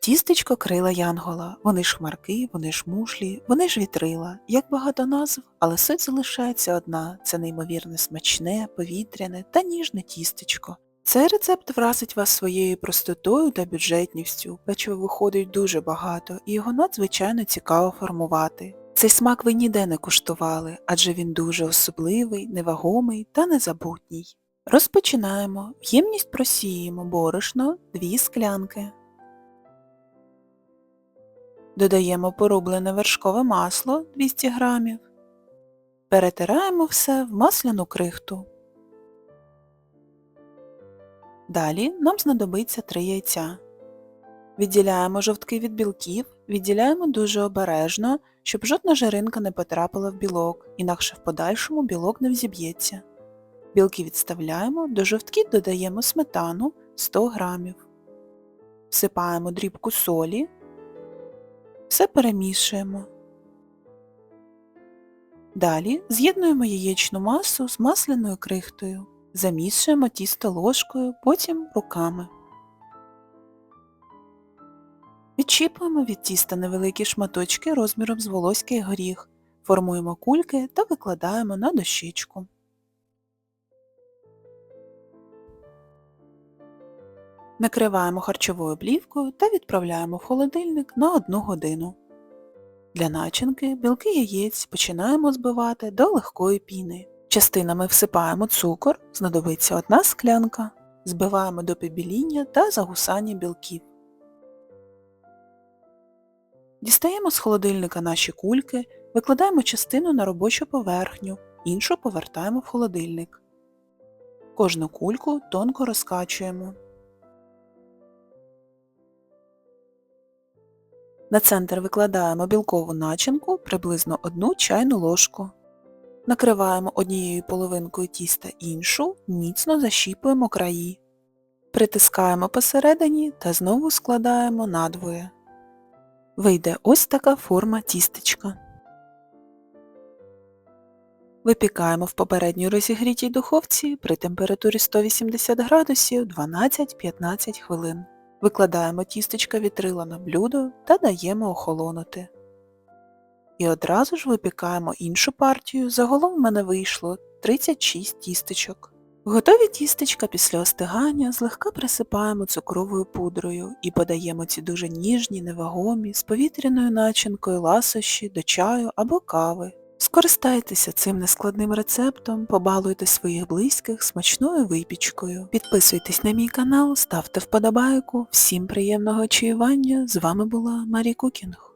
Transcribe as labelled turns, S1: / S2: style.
S1: Тістечко крила Янгола. Вони ж хмарки, вони ж мушлі, вони ж вітрила. Як багато назв, але суть залишається одна це неймовірне смачне, повітряне та ніжне тістечко. Цей рецепт вразить вас своєю простотою та бюджетністю. Печива виходить дуже багато, і його надзвичайно цікаво формувати. Цей смак ви ніде не куштували, адже він дуже особливий, невагомий та незабутній. Розпочинаємо. В ємність просіємо борошно 2 склянки. Додаємо порублене вершкове масло 200 г. Перетираємо все в масляну крихту. Далі нам знадобиться 3 яйця. Відділяємо жовтки від білків, відділяємо дуже обережно, щоб жодна жиринка не потрапила в білок, інакше в подальшому білок не взіб'ється. Білки відставляємо, до жовтків додаємо сметану 100 г. Всипаємо дрібку солі, все перемішуємо. Далі з'єднуємо яєчну масу з масляною крихтою. Замішуємо тісто ложкою, потім руками. Відчіпуємо від тіста невеликі шматочки розміром з волоський горіх, формуємо кульки та викладаємо на дощечку. Накриваємо харчовою плівкою та відправляємо в холодильник на 1 годину. Для начинки білки яєць починаємо збивати до легкої піни. Частинами всипаємо цукор, знадобиться одна склянка, збиваємо до побіління та загусання білків. Дістаємо з холодильника наші кульки, викладаємо частину на робочу поверхню, іншу повертаємо в холодильник. Кожну кульку тонко розкачуємо. На центр викладаємо білкову начинку приблизно 1 чайну ложку. Накриваємо однією половинкою тіста іншу, міцно защіпуємо краї. Притискаємо посередині та знову складаємо надвоє. Вийде ось така форма тістечка. Випікаємо в попередньо розігрітій духовці при температурі 180 градусів 12-15 хвилин. Викладаємо тістечка вітрила на блюдо та даємо охолонути. І одразу ж випікаємо іншу партію, загалом в мене вийшло 36 тістечок. Готові тістечка після остигання злегка присипаємо цукровою пудрою і подаємо ці дуже ніжні, невагомі, з повітряною начинкою ласощі до чаю або кави. Скористайтеся цим нескладним рецептом, побалуйте своїх близьких смачною випічкою. Підписуйтесь на мій канал, ставте вподобайку. Всім приємного чаювання. З вами була Марі Кукінг.